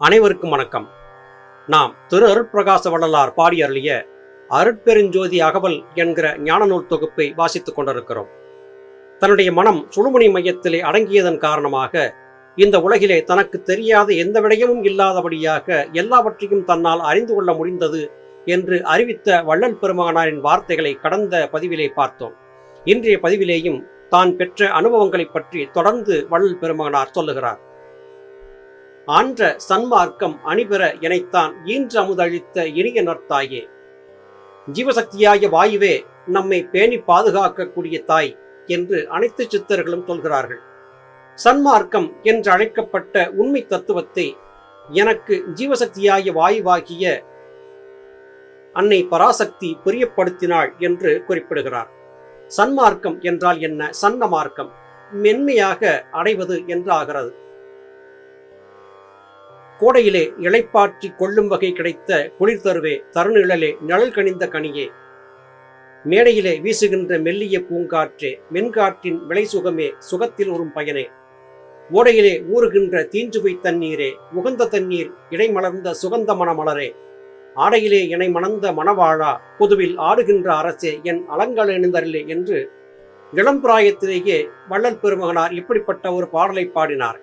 அனைவருக்கும் வணக்கம். நாம் திரு அருட்பிரகாச வள்ளலார் பாடி அருளிய அருட்பெருஞ்சோதி அகவல் என்கிற ஞான நூல் தொகுப்பை வாசித்துக் கொண்டிருக்கிறோம். தன்னுடைய மனம் சுழுமணி மையத்திலே அடங்கியதன் காரணமாக இந்த உலகிலே தனக்கு தெரியாத எந்த விடயமும் இல்லாதபடியாக எல்லாவற்றையும் தன்னால் அறிந்து கொள்ள முடிந்தது என்று அறிவித்த வள்ளல் பெருமகனாரின் வார்த்தைகளை கடந்த பதிவிலே பார்த்தோம். இன்றைய பதிவிலேயும் தான் பெற்ற அனுபவங்களைப் பற்றி தொடர்ந்து வள்ளல் பெருமகனார் சொல்லுகிறார். ஆன்ற சன்மார்க்கம் அணிபெற எனைத்தான் ஈன்ற அமுதளித்த இனிய நற்தாயே. ஜீவசக்தியாய வாயுவே நம்மை பேணி பாதுகாக்கக்கூடிய தாய் என்று அனைத்து சித்தர்களும் சொல்கிறார்கள். சன்மார்க்கம் என்று அழைக்கப்பட்ட உண்மை தத்துவத்தை எனக்கு ஜீவசக்தியாய வாயுவாகிய அன்னை பராசக்தி புரியப்படுத்தினாள் என்று குறிப்பிடுகிறார். சன்மார்க்கம் என்றால் என்ன? சன்ன மார்க்கம். மென்மையாக அடைவது என்றாகிறது. ஆகிறது கோடையிலே இழைப்பாற்றி கொள்ளும் வகை கிடைத்த குளிர் தருவே தருநிழலே நிழல் கனிந்த கனியே. மேடையிலே வீசுகின்ற மெல்லிய பூங்காற்றே மென்காற்றின் விளை சுகமே சுகத்தில் உறும் பயனே. ஓடையிலே ஊறுகின்ற தீஞ்சுவை தண்ணீரே உகந்த தண்ணீர் இடைமலர்ந்த சுகந்த மணமலரே ஆடையிலே இணை மணந்த மணவாழா பொதுவில் ஆடுகின்ற அரசே என் அலங்கல் எழுந்தரிலே என்று இளம்பிராயத்திலேயே வள்ளல் பெருமகனார் இப்படிப்பட்ட ஒரு பாடலை பாடினார்.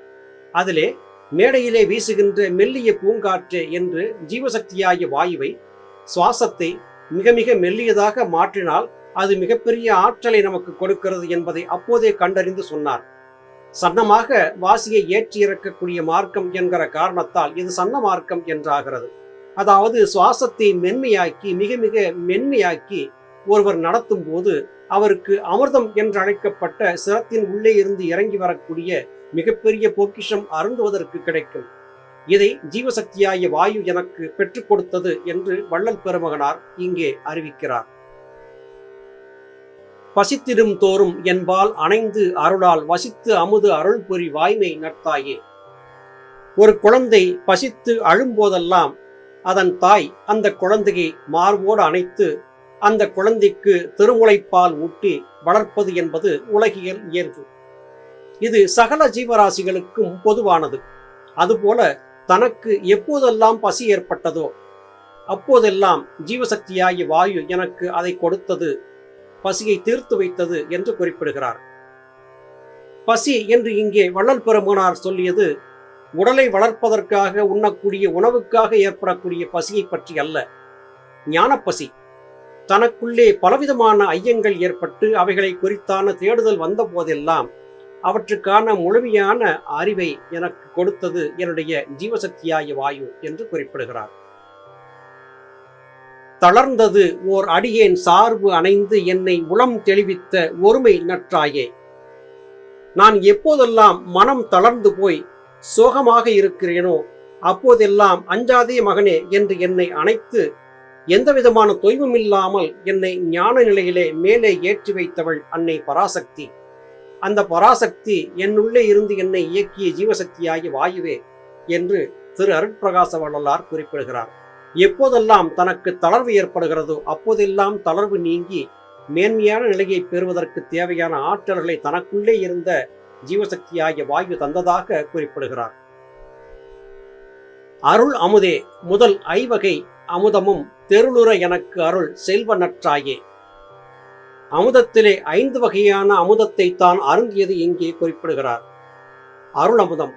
அதிலே மேடையிலே வீசுகின்ற மெல்லிய பூங்காற்றே என்று ஜீவசக்தியாகிய வாயுவை சுவாசத்தை மிக மிக மெல்லியதாக மாற்றினால் அது மிகப்பெரிய ஆற்றலை நமக்கு கொடுக்கிறது என்பதை அப்போதே கண்டறிந்து சொன்னார். சன்னமாக வாசியை ஏற்றி இறக்கக்கூடிய மார்க்கம் என்கிற காரணத்தால் இது சன்ன மார்க்கம் என்றாகிறது. அதாவது சுவாசத்தை மென்மையாக்கி மிக மிக மென்மையாக்கி ஒருவர் நடத்தும் போது அவருக்கு அமிர்தம் என்று அழைக்கப்பட்ட சிரத்தின் உள்ளே இருந்து இறங்கி வரக்கூடிய மிகப்பெரிய பொக்கிஷம் அருந்துவதற்கு கிடைக்கும். இதை ஜீவசக்தியாய வாயு எனக்கு பெற்றுக் கொடுத்தது என்று வள்ளல் பெருமகனார் இங்கே அறிவிக்கிறார். பசித்திடும் தோறும் என்பால் அணைந்து அருளால் வசித்து அமுது அருள் புரி வாய்மை நட்தாயே. ஒரு குழந்தை பசித்து அழும்போதெல்லாம் அதன் தாய் அந்த குழந்தையை மார்போடு அணைத்து அந்த குழந்தைக்கு திருமுலைப்பால் ஊட்டி வளர்ப்பது என்பது உலகியல் இயல்பு. இது சகல ஜீவராசிகளுக்கும் பொதுவானது. அதுபோல தனக்கு எப்போதெல்லாம் பசி ஏற்பட்டதோ அப்போதெல்லாம் ஜீவசக்தியாகிய வாயு எனக்கு அதை கொடுத்தது பசியை தீர்த்து வைத்தது என்று குறிப்பிடுகிறார். பசி என்று இங்கே வள்ளல் பெருமனார் சொல்லியது உடலை வளர்ப்பதற்காக உண்ணக்கூடிய உணவுக்காக ஏற்படக்கூடிய பசியை பற்றி அல்ல. ஞானப்பசி. தனக்குள்ளே பலவிதமான ஐயங்கள் ஏற்பட்டு அவைகளை குறித்தான தேடுதல் வந்த போதெல்லாம் அவற்றுக்கான முழுமையான அறிவை எனக்கு கொடுத்தது என்னுடைய ஜீவசக்தியாய வாயு என்று குறிப்பிடுகிறார். தளர்ந்தது ஓர் அடியேன் சார்பு அணைந்து என்னை உளம் தெளிவித்த ஒருமை நற்றாயே. நான் எப்போதெல்லாம் மனம் தளர்ந்து போய் சோகமாக இருக்கிறேனோ அப்போதெல்லாம் அஞ்சாதே மகனே என்று என்னை அணைத்து எந்த விதமான தொய்வும் இல்லாமல் என்னை ஞான நிலையிலே மேலே ஏற்றி வைத்தவள் அன்னை பராசக்தி. அந்த பராசக்தி என்னுள்ளே இருந்து என்னை இயக்கிய ஜீவசக்தியாகி வாயுவே என்று திரு அருட்பிரகாச வள்ளலார் குறிப்பிடுகிறார். எப்போதெல்லாம் தனக்கு தளர்வு ஏற்படுகிறதோ அப்போதெல்லாம் தளர்வு நீங்கி மேன்மையான நிலையை பெறுவதற்கு தேவையான ஆற்றல்களை தனக்குள்ளே இருந்த ஜீவசக்தியாகிய வாயு தந்ததாக குறிப்பிடுகிறார். அருள் அமுதே முதல் ஐவகை அமுதமும் தெருளுற எனக்கு அருள் செல்வ நற்றாயே. அமுதத்திலே ஐந்து வகையான அமுதத்தை தான் அருந்தியது இங்கே குறிப்பிடுகிறார். அருள் அமுதம்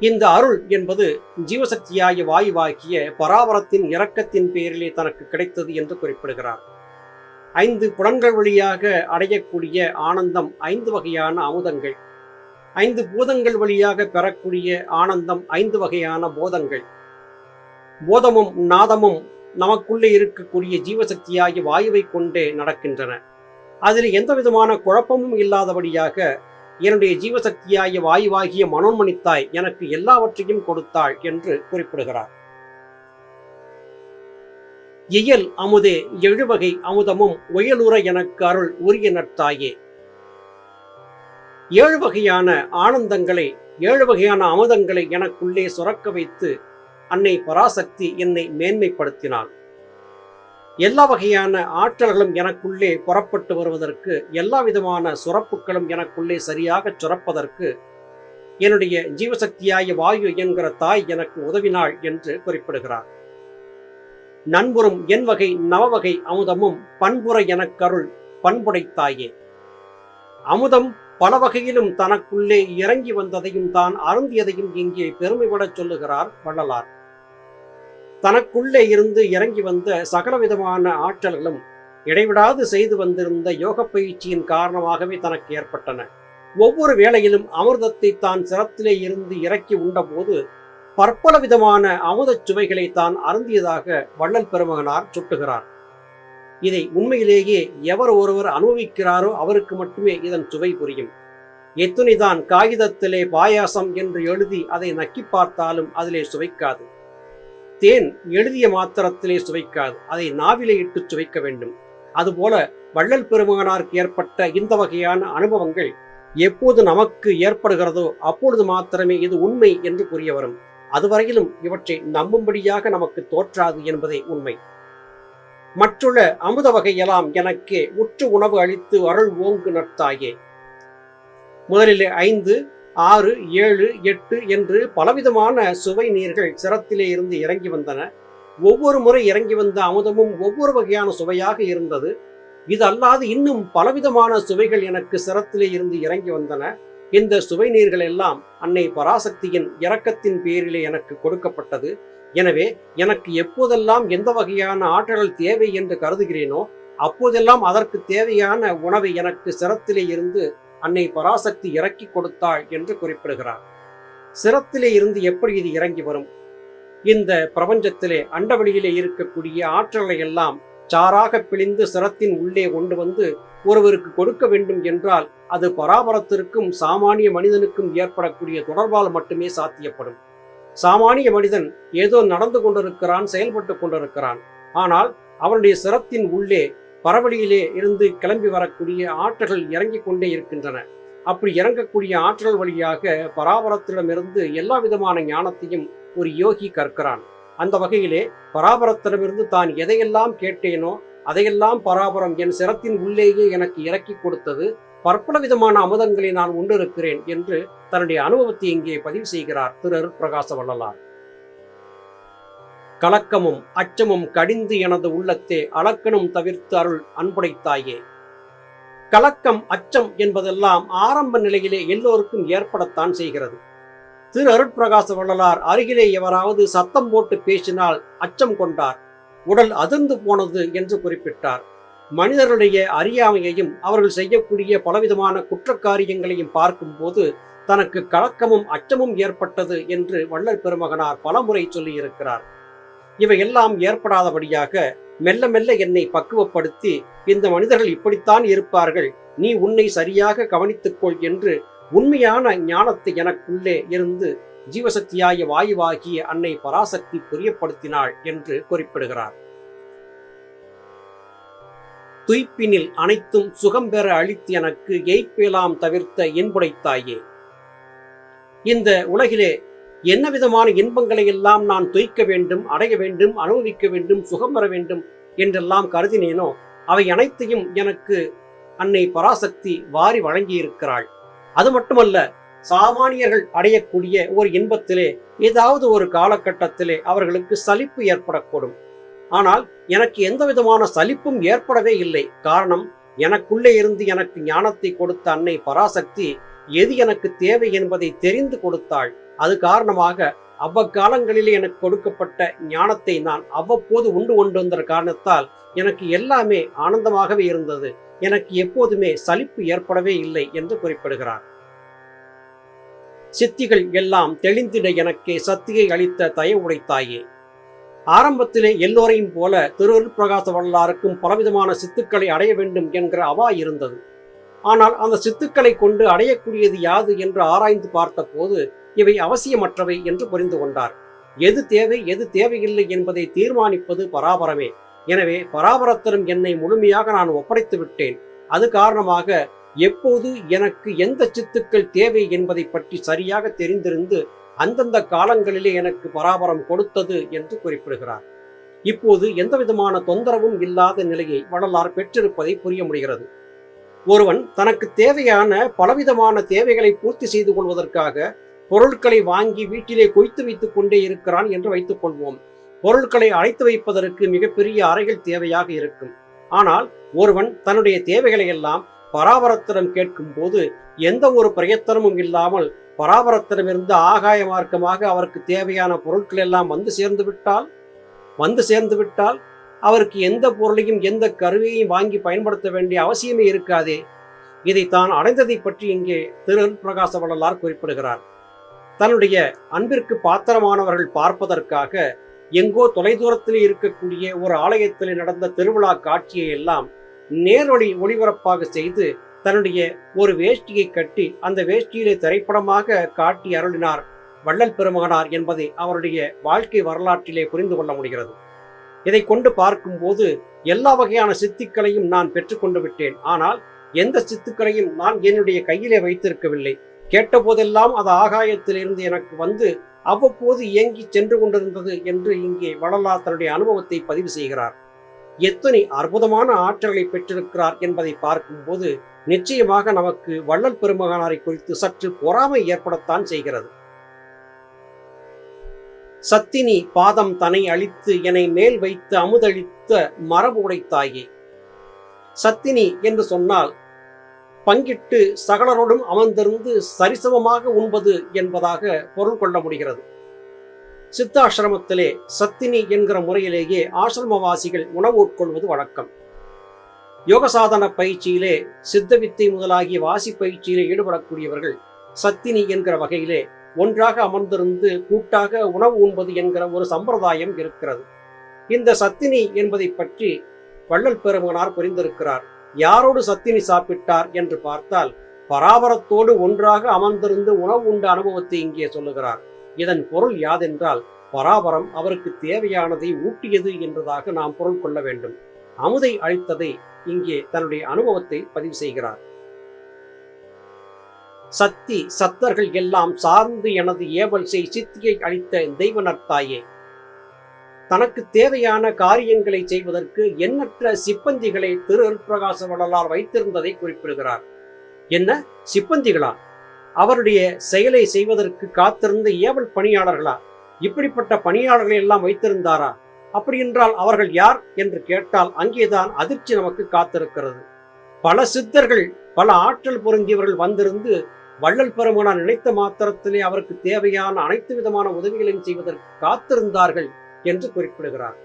இந்த அருள் என்பது ஜீவசக்தியாகிய வாயுவாகிய பராபரத்தின் இரக்கத்தின் பேரிலே தனக்கு கிடைத்தது என்று குறிப்பிடுகிறார். ஐந்து புலன்கள் வழியாக அடையக்கூடிய ஆனந்தம் ஐந்து வகையான அமுதங்கள். ஐந்து பூதங்கள் வழியாக பெறக்கூடிய ஆனந்தம் ஐந்து வகையான போதங்கள். போதமும் நாதமும் நமக்குள்ளே இருக்கக்கூடிய ஜீவசக்தியாகிய வாயுவை கொண்டே நடக்கின்றன. அதில் எந்த விதமான குழப்பமும் இல்லாதபடியாக என்னுடைய ஜீவசக்தியாகிய வாயுவாகிய மனோன்மணித்தாய் எனக்கு எல்லாவற்றையும் கொடுத்தாள் என்று குறிப்பிடுகிறார். இயல் அமுதே எழுவகை அமுதமும் ஒயலுற எனக்கு அருள் உரிய நட்டாயே ஏழு வகையான ஆனந்தங்களை ஏழு வகையான அமுதங்களை எனக்குள்ளே சுரக்க வைத்து அன்னை பராசக்தி என்னை மேன்மைப்படுத்தினாள். எல்லா வகையான ஆற்றல்களும் எனக்குள்ளே புறப்பட்டு வருவதற்கு எல்லா விதமான சுரப்புகளும் எனக்குள்ளே சரியாக சுரப்பதற்கு என்னுடைய ஜீவசக்தியாய வாயு என்கிற தாய் எனக்கு உதவினாள் என்று குறிப்பிடுகிறார். நண்புறும் என் வகை நவவகை அமுதமும் பண்புற எனக்கருள் பண்புடைத்தாயே அமுதம் பல வகையிலும் தனக்குள்ளே இறங்கி வந்ததையும் தான் அருந்தியதையும் இங்கே பெருமைப்படச் சொல்லுகிறார் வள்ளலார். தனக்குள்ளே இருந்து இறங்கி வந்த சகலவிதமான ஆற்றல்களும் இடைவிடாது செய்து வந்திருந்த யோக பயிற்சியின் காரணமாகவே தனக்கு ஏற்பட்டன. ஒவ்வொரு வேளையிலும் அமிர்தத்தை தான் சிரத்திலே இருந்து இறக்கி உண்டபோது பற்பல விதமான அமுதச் சுவைகளை தான் அருந்தியதாக வள்ளல் பெருமகனார் சுட்டுகிறார். இதை உண்மையிலேயே எவர் ஒருவர் அனுபவிக்கிறாரோ அவருக்கு மட்டுமே இதன் சுவை புரியும். எத்துணிதான் காகிதத்திலே பாயாசம் என்று எழுதி அதை நக்கி பார்த்தாலும் அதிலே சுவைக்காது. தேன் எழுதிய மாத்திரத்திலே சுவைக்காது. அதை நாவிலே இட்டு சுவைக்க வேண்டும். அதுபோல வள்ளல் பெருமகனாருக்கு ஏற்பட்ட இந்த வகையான அனுபவங்கள் எப்போது நமக்கு ஏற்படுகிறதோ அப்பொழுது மாத்திரமே இது உண்மை என்று புரிய வரும். அதுவரையிலும் இவற்றை நம்பும்படியாக நமக்கு தோற்றாது என்பதே உண்மை. மற்றுள்ள அமுத வகையெல்லாம் எனக்கு உற்று உணவு அளித்து அருள் ஓங்கு நட்டாயே முதலிலே ஐந்து ஆறு ஏழு எட்டு என்று பலவிதமான சுவை நீர்கள் சிரத்திலே இருந்து இறங்கி வந்தன. ஒவ்வொரு முறை இறங்கி வந்த அமுதமும் ஒவ்வொரு வகையான சுவையாக இருந்தது. இது அல்லாது இன்னும் பலவிதமான சுவைகள் எனக்கு சிரத்திலே இருந்து இறங்கி வந்தன. இந்த சுவை நீர்கள் எல்லாம் அன்னை பராசக்தியின் இரக்கத்தின் பேரிலே எனக்கு கொடுக்கப்பட்டது. எனவே எனக்கு எப்போதெல்லாம் எந்த வகையான ஆற்றல் தேவை என்று கருதுகிறேனோ அப்போதெல்லாம் அதற்கு தேவையான உணவை எனக்கு சிரத்திலே இருந்து அன்னை பராசக்தி இறக்கி கொடுத்தாள் என்று குறிப்பிடுகிறார். சிரத்திலே இருந்து எப்படி இது இறங்கி வரும்? இந்த பிரபஞ்சத்திலே அண்டவெளியிலே இருக்கக்கூடிய ஆற்றலை எல்லாம் சாராக பிழிந்து சிரத்தின் உள்ளே கொண்டு வந்து ஒருவருக்கு கொடுக்க வேண்டும் என்றால் அது பராபரத்திற்கும் சாமானிய மனிதனுக்கும் ஏற்படக்கூடிய தொடர்பால் மட்டுமே சாத்தியப்படும். சாமானிய மனிதன் ஏதோ நடந்து கொண்டிருக்கிறான் செயல்பட்டு கொண்டிருக்கிறான். ஆனால் அவனுடைய சிரத்தின் உள்ளே பரவழியிலே இருந்து கிளம்பி வரக்கூடிய ஆற்றல்கள் இறங்கிக் கொண்டே இருக்கின்றன. அப்படி இறங்கக்கூடிய ஆற்றல் வழியாக பராபரத்திடமிருந்து எல்லா விதமான ஞானத்தையும் ஒரு யோகி கற்கிறான். அந்த வகையிலே பராபரத்திடமிருந்து தான் எதையெல்லாம் கேட்டேனோ அதையெல்லாம் பராபரம் என் சிரத்தின் உள்ளேயே எனக்கு இறக்கி கொடுத்தது பற்பல விதமான அமுதங்களை நான் உண்டிருக்கிறேன் என்று தன்னுடைய அனுபவத்தை இங்கே பதிவு செய்கிறார் திரு பிரகாச வள்ளலார். கலக்கமும் அச்சமும் கடிந்து எனது உள்ளத்தே அளக்கணும் தவிர்த்து அருள் அன்புடைத்தாயே. கலக்கம் அச்சம் என்பதெல்லாம் ஆரம்ப நிலையிலே எல்லோருக்கும் ஏற்படத்தான் செய்கிறது. திரு அருட்பிரகாச வள்ளலார் அருகிலே எவராவது சத்தம் போட்டு பேசினால் அச்சம் கொண்டார். உடல் அதிர்ந்து போனது என்று குறிப்பிட்டார். மனிதர்களுடைய அறியாமையையும் அவர்கள் செய்யக்கூடிய பலவிதமான குற்றக்காரியங்களையும் பார்க்கும்போது தனக்கு கலக்கமும் அச்சமும் ஏற்பட்டது என்று வள்ளல் பெருமகனார் பலமுறை சொல்லியிருக்கிறார். இவையெல்லாம் ஏற்படாதபடியாக மெல்ல மெல்ல என்னை பக்குவப்படுத்தி இந்த மனிதர்கள் இப்படித்தான் இருப்பார்கள் நீ உன்னை சரியாக கவனித்துக்கொள் என்று உண்மையான ஞானத்தை எனக்குள்ளே இருந்து ஜீவசக்தியாய வாயுவாகிய அன்னை பராசக்தி புரியப்படுத்தினாள் என்று குறிப்பிடுகிறார். துய்ப்பினில் அனைத்தும் சுகம் பெற அளித்து எனக்கு எய்ப்பேலாம் தவிர்த்த இன்புடைத்தாயே. இந்த உலகிலே என்ன விதமான இன்பங்களை எல்லாம் நான் துய்க்க வேண்டும் அடைய வேண்டும் அனுபவிக்க வேண்டும் சுகம் பெற வேண்டும் என்றெல்லாம் கருதினேனோ அவை அனைத்தையும் எனக்கு அன்னை பராசக்தி வாரி வழங்கியிருக்கிறாள். அது மட்டுமல்ல சாமானியர்கள் அடையக்கூடிய ஒரு இன்பத்திலே ஏதாவது ஒரு காலகட்டத்திலே அவர்களுக்கு சலிப்பு ஏற்படக்கூடும். ஆனால் எனக்கு எந்த விதமான சலிப்பும் ஏற்படவே இல்லை. காரணம் எனக்குள்ளே இருந்து எனக்கு ஞானத்தை கொடுத்த அன்னை பராசக்தி எது எனக்கு தேவை என்பதை தெரிந்து கொடுத்தாள். அது காரணமாக அவ்வக்காலங்களில் எனக்கு கொடுக்கப்பட்ட ஞானத்தை நான் அவ்வப்போது உண்டு கொண்டு வந்த காரணத்தால் எனக்கு எல்லாமே ஆனந்தமாகவே இருந்தது. எனக்கு எப்போதுமே சலிப்பு ஏற்படவே இல்லை என்று குறிப்பிடுகிறார். சித்திகள் எல்லாம் தெளிந்திட எனக்கே சத்தியை அளித்த தயவுடைத்தாயே ஆரம்பத்திலே எல்லோரையும் போல திருவருட்பிரகாச வள்ளலாருக்கும் பலவிதமான சித்துக்களை அடைய வேண்டும் என்கிற அவா இருந்தது. ஆனால் அந்த சித்துக்களை கொண்டு அடையக்கூடியது யாது என்று ஆராய்ந்து பார்த்தபோது இவை அவசியமற்றவை என்று புரிந்து கொண்டார். எது தேவை எது தேவையில்லை என்பதை தீர்மானிப்பது பராபரமே. எனவே பராபரத்திலும் என்னை முழுமையாக நான் ஒப்படைத்து விட்டேன். அது காரணமாக எப்போது எனக்கு எந்த சித்துக்கள் தேவை என்பதை பற்றி சரியாக தெரிந்திருந்து அந்தந்த காலங்களிலே எனக்கு பராபரம் கொடுத்தது என்று குறிப்பிடுகிறார். இப்போது எந்த விதமான தொந்தரவும் இல்லாத நிலையை வள்ளலார் பெற்றிருப்பதை புரிய முடிகிறது. ஒருவன் தனக்கு தேவையான பலவிதமான தேவைகளை பூர்த்தி செய்து கொள்வதற்காக பொருட்களை வாங்கி வீட்டிலே கொய்த்து வைத்துக் கொண்டே இருக்கிறான் என்று வைத்துக் கொள்வோம். பொருட்களை அழைத்து வைப்பதற்கு மிகப்பெரிய அறைகள் தேவையாக இருக்கும். ஆனால் ஒருவன் தன்னுடைய தேவைகளை எல்லாம் பராபரத்திடம் கேட்கும் போது எந்த ஒரு பிரயத்தனமும் இல்லாமல் பராபரத்திடமிருந்து ஆகாய மார்க்கமாக அவருக்கு தேவையான பொருட்கள் எல்லாம் வந்து சேர்ந்து விட்டால் வந்து சேர்ந்து விட்டால் அவருக்கு எந்த பொருளையும் எந்த கருவியையும் வாங்கி பயன்படுத்த வேண்டிய அவசியமே இருக்காதே. இதை தான் அடைந்ததை பற்றி இங்கே திரு பிரகாச வள்ளலார் குறிப்பிடுகிறார். தன்னுடைய அன்பிற்கு பாத்திரமானவர்கள் பார்ப்பதற்காக எங்கோ தொலைதூரத்தில் இருக்கக்கூடிய ஒரு ஆலயத்தில் நடந்த திருவிழா காட்சியை எல்லாம் நேரொளி ஒளிபரப்பாக செய்து தன்னுடைய ஒரு வேஷ்டியை கட்டி அந்த வேஷ்டியிலே திரைப்படமாக காட்டி அருளினார் வள்ளல் பெருமகனார் என்பதை அவருடைய வாழ்க்கை வரலாற்றிலே புரிந்து கொள்ள முடிகிறது. இதை கொண்டு பார்க்கும்போது எல்லா வகையான சித்திக்களையும் நான் பெற்றுக்கொண்டு விட்டேன். ஆனால் எந்த சித்துக்களையும் நான் என்னுடைய கையிலே வைத்திருக்கவில்லை. கேட்டபோதெல்லாம் அது ஆகாயத்திலிருந்து எனக்கு வந்து அவ்வப்போது இயங்கி சென்று கொண்டிருந்தது என்று இங்கே வள்ளலார் தன்னுடைய அனுபவத்தை பதிவு செய்கிறார். எத்தனை அற்புதமான ஆற்றலை பெற்றிருக்கிறார் என்பதை பார்க்கும்போது நிச்சயமாக நமக்கு வள்ளல் பெருமகனாரை குறித்து சற்று பொறாமை ஏற்படத்தான் செய்கிறது. சத்தினி பாதம் தனை அழித்து என்னை மேல் வைத்து அமுதளித்த மரபு உடைத்தாயே சத்தினி என்று சொன்னால் பங்கிட்டு சகலரோடும் அமர்ந்திருந்து சரிசமமாக உண்பது என்பதாக பொருள் கொள்ள முடிகிறது. சித்தாசிரமத்திலே சத்தினி என்கிற முறையிலேயே ஆசிரமவாசிகள் உணவு உட்கொள்வது வழக்கம். யோக சாதன பயிற்சியிலே சித்த வித்தை முதலாகிய வாசி பயிற்சியிலே ஈடுபடக்கூடியவர்கள் சத்தினி என்கிற வகையிலே ஒன்றாக அமர்ந்திருந்து கூட்டாக உணவு உண்பது என்கிற ஒரு சம்பிரதாயம் இருக்கிறது. இந்த சத்தினி என்பதை பற்றி வள்ளல் பெருமகனார் புரிந்திருக்கிறார். யாரோடு சத்தினி சாப்பிட்டார் என்று பார்த்தால் பராபரத்தோடு ஒன்றாக அமர்ந்திருந்து உணவு உண்ட அனுபவத்தை இங்கே சொல்லுகிறார். இதன் பொருள் யாதென்றால் பராபரம் அவருக்கு தேவையானதை ஊட்டியது என்றதாக நாம் பொருள் கொள்ள வேண்டும். அமுதை அளித்ததை இங்கே தன்னுடைய அனுபவத்தை பதிவு செய்கிறார். சத்தி சத்தர்கள் எல்லாம் சார்ந்து எனது ஏவல் செய் சித்தியை அழித்த தெய்வனர் தாயே தனக்கு தேவையான காரியங்களை செய்வதற்கு எண்ணற்ற சிப்பந்திகளை திரு பிரகாச வள்ளலார் வைத்திருந்ததை குறிப்பிடுகிறார். என்ன? சிப்பந்திகளா? அவருடைய செயலை செய்வதற்கு காத்திருந்த ஏவல் பணியாளர்களா? இப்படிப்பட்ட பணியாளர்களை எல்லாம் வைத்திருந்தாரா? அப்படி என்றால் அவர்கள் யார் என்று கேட்டால் அங்கேதான் அதிர்ச்சி நமக்கு காத்திருக்கிறது. பல சித்தர்கள் பல ஆற்றல் பொருந்தியவர்கள் வந்திருந்து வள்ளல் பெருமானார் நினைத்த மாத்திரத்திலே அவருக்கு தேவையான அனைத்து விதமான உதவிகளையும் செய்வதற்கு காத்திருந்தார்கள். என்று குறிப்பிடுகிறார்.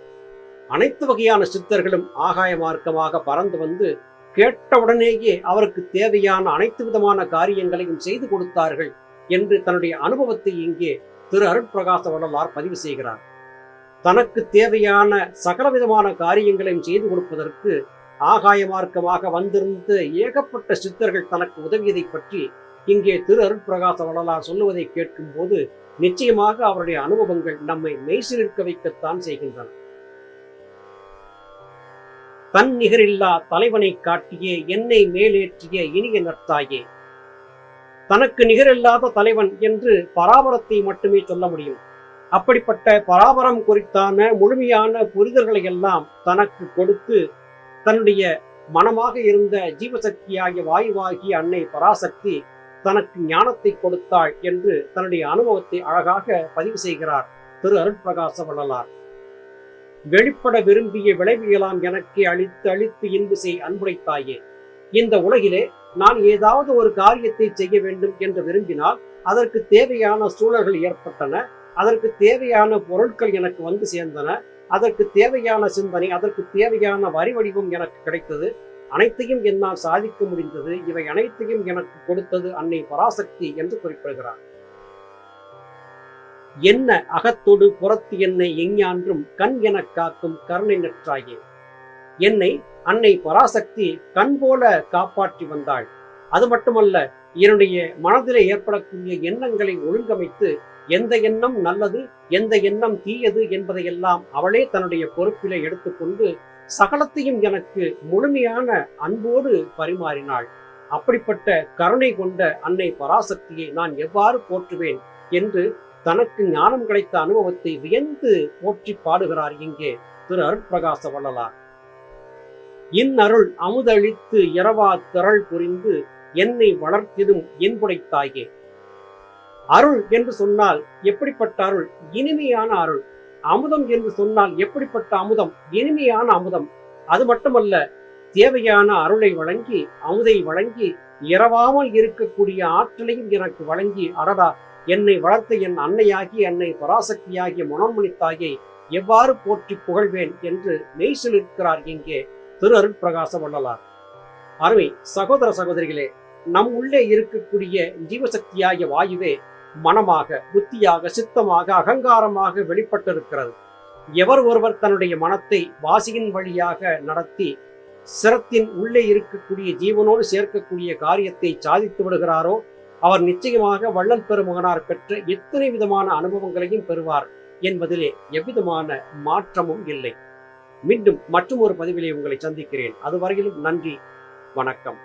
அனைத்து வகையான சித்தர்களும் ஆகாய மார்க்கமாக பறந்து வந்து கேட்டவுடனேயே அவருக்கு தேவையான அனைத்து விதமான காரியங்களையும் செய்து கொடுத்தார்கள் என்று தன்னுடைய அனுபவத்தை இங்கே திரு அருட்பிரகாச வள்ளலார் பதிவு செய்கிறார். தனக்கு தேவையான சகலவிதமான காரியங்களையும் செய்து கொடுப்பதற்கு ஆகாய மார்க்கமாக வந்திருந்த ஏகப்பட்ட சித்தர்கள் தனக்கு உதவியதை பற்றி இங்கே திரு அருட்பிரகாச வள்ளலார் சொல்லுவதை கேட்கும் போது நிச்சயமாக அவருடைய அனுபவங்கள் நம்மை மெய்சிலிருக்க வைக்கத்தான் செய்கின்றன. தன் நிகரில்லா தலைவனை காட்டியே என்னை மேலேற்றிய இனிய நற்தாயே. தனக்கு நிகரில்லாத தலைவன் என்று பராபரத்தை மட்டுமே சொல்ல முடியும். அப்படிப்பட்ட பராபரம் குறித்தான முழுமையான புரிதல்களை எல்லாம் தனக்கு கொடுத்து தன்னுடைய மனமாக இருந்த ஜீவசக்தியாகிய வாயுவாகிய அன்னை பராசக்தி தனக்கு ஞானத்தை கொடுத்தாள் என்று தன்னுடைய அனுபவத்தை அழகாக பதிவு செய்கிறார் திரு அருட்பிரகாச வள்ளலார். வெளிப்பட விரும்பிய விளைவியலாம் எனக்கு அழித்து அழித்து இன்பு செய் அன்புடைத்தாயே இந்த உலகிலே நான் ஏதாவது ஒரு காரியத்தை செய்ய வேண்டும் என்று விரும்பினால் அதற்கு தேவையான சூழல்கள் ஏற்பட்டன அதற்கு தேவையான பொருட்கள் எனக்கு வந்து சேர்ந்தன அதற்கு தேவையான சிந்தனை அதற்கு தேவையான வரி வடிவம் எனக்கு கிடைத்தது அனைத்தையும் என்னால் சாதிக்க முடிந்தது இவை அனைத்தையும் எனக்கு கொடுத்தது அன்னை பராசக்தி என்று குறிப்பிடுகிறார். என்ன அகத்தொடு புறத்து என்னை எஞ்ஞான்றும் கண் எனக் காக்கும் கருணை நற்றாயே. என்னை அன்னை பராசக்தி கண் போல காப்பாற்றி வந்தாள். அது மட்டுமல்ல என்னுடைய மனதிலே ஏற்படக்கூடிய எண்ணங்களை ஒழுங்கமைத்து எந்த எண்ணம் நல்லது எந்த எண்ணம் தீயது என்பதையெல்லாம் அவளே தன்னுடைய பொறுப்பிலே எடுத்துக்கொண்டு சகலத்தையும் எனக்கு முழுமையான அன்போடு பரிமாறினாள். அப்படிப்பட்ட கருணை கொண்ட அன்னை பராசக்தியை நான் எவ்வாறு போற்றுவேன் என்று தனக்கு ஞானம் கிடைத்த அனுபவத்தை வியந்து போற்றி பாடுகிறார் இங்கே திரு அருட்பிரகாச வள்ளலார். இன்னருள் அமுதளித்து இரவா திரள் புரிந்து என்னை வளர்த்திடும் என்புடைத்தாயே அருள் என்று சொன்னால் எப்படிப்பட்ட அருள்? இனிமையான அருள். அமுதம் என்று சொன்னால் எப்படிப்பட்ட அமுதம்? இனிமையான அமுதம். அது மட்டுமல்ல தேவையான அருளை வழங்கி அமுதை வழங்கி இரவாமல் இருக்கக்கூடிய ஆற்றலையும் எனக்கு வழங்கி அடடா என்னை வளர்த்த என் அன்னையாகி என்னை பராசக்தியாகிய மனோன்மணி தாயை எவ்வாறு போற்றி புகழ்வேன் என்று மெய்சிலிருக்கிறார் இங்கே திரு அருள் பிரகாச வள்ளலார். அருமை சகோதர சகோதரிகளே நம் உள்ளே இருக்கக்கூடிய ஜீவசக்தியாகிய வாயுவே மனமாக புத்தியாக சித்தமாக அகங்காரமாக வெளிப்பட்டிருக்கிறது. எவர் ஒருவர் தன்னுடைய மனத்தை வாசியின் வழியாக நடத்தி சிரத்தின் உள்ளே இருக்கக்கூடிய ஜீவனோடு சேர்க்கக்கூடிய காரியத்தை சாதித்து விடுகிறாரோ அவர் நிச்சயமாக வள்ளல் பெருமகனார் பெற்ற எத்தனை விதமான அனுபவங்களையும் பெறுவார் என்பதிலே எவ்விதமான மாற்றமும் இல்லை. மீண்டும் மற்றும் ஒரு பதிவிலே உங்களை சந்திக்கிறேன். அதுவரையிலும் நன்றி வணக்கம்.